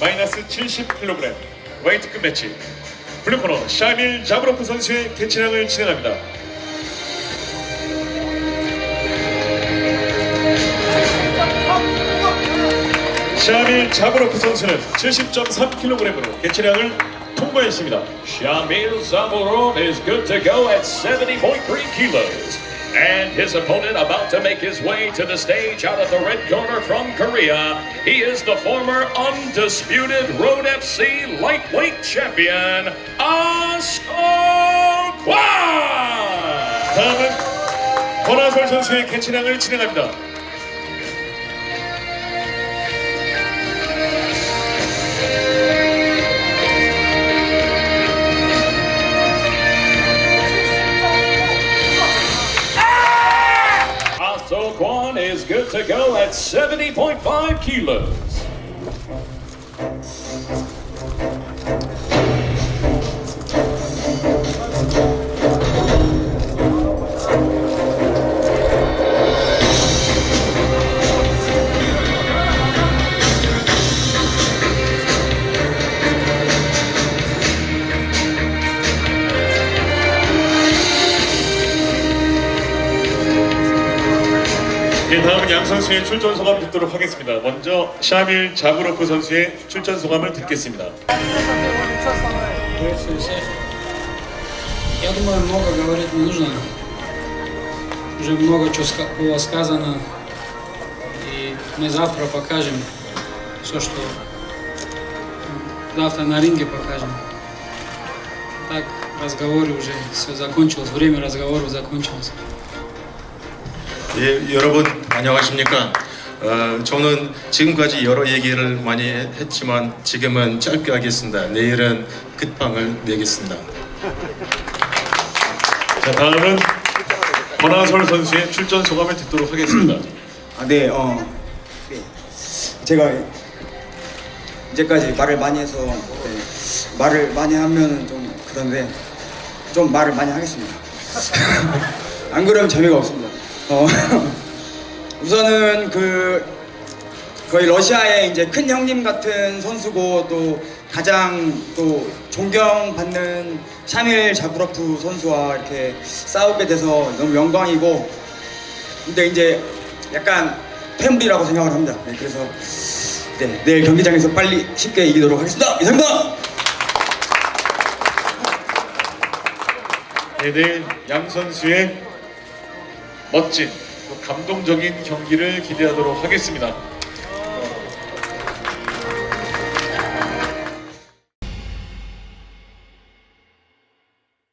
마이너스 70kg 웨이트급 매치 블루코너 샤밀 자브로프 선수의 개체량을 진행합니다. 샤밀 자브로프 선수는 70.3kg으로 개체량을 통과했습니다. Shamil is good to go at 70.3 kilos. And his opponent about to make his way to the stage out of the red corner from Korea. He is the former undisputed Road FC lightweight champion, Asokwan! 다음은 권하솔 선수의 개체량을 진행합니다. Is good to go at 70.5 kilos. 예, 다음은 양 선수의 출전 소감 듣도록 하겠습니다. 먼저 샤밀 자브로프 선수의 출전 소감을 듣겠습니다. Приветствую всех. Я думаю, много говорить не нужно. Уже много чего ска- было сказано. И мы завтра покажем все, что завтра на ринге покажем. Так, разговоры уже все закончилось. Время разговоров закончилось. 예, 여러분 안녕하십니까? 어, 저는 지금까지 여러 얘기를 많이 했지만 지금은 짧게 하겠습니다. 내일은 끝방을 내겠습니다. 자, 다음은 권하솔 선수의 출전 소감을 듣도록 하겠습니다. 아, 네, 어, 네. 제가 이제까지 말을 많이 해서 네, 말을 많이 하면 좀 그런데 좀 말을 많이 하겠습니다. 안 그러면 재미가 없습니다. 어, 우선은 그 거의 러시아의 이제 큰 형님 같은 선수고 또 가장 또 존경받는 샤밀 자브로프 선수와 이렇게 싸우게 돼서 너무 영광이고 근데 이제 약간 패물이라고 생각을 합니다. 네, 그래서 네, 내일 경기장에서 빨리 쉽게 이기도록 하겠습니다. 이상입니다. 네, 내일 양 선수의 멋진 또 감동적인 경기를 기대하도록 하겠습니다.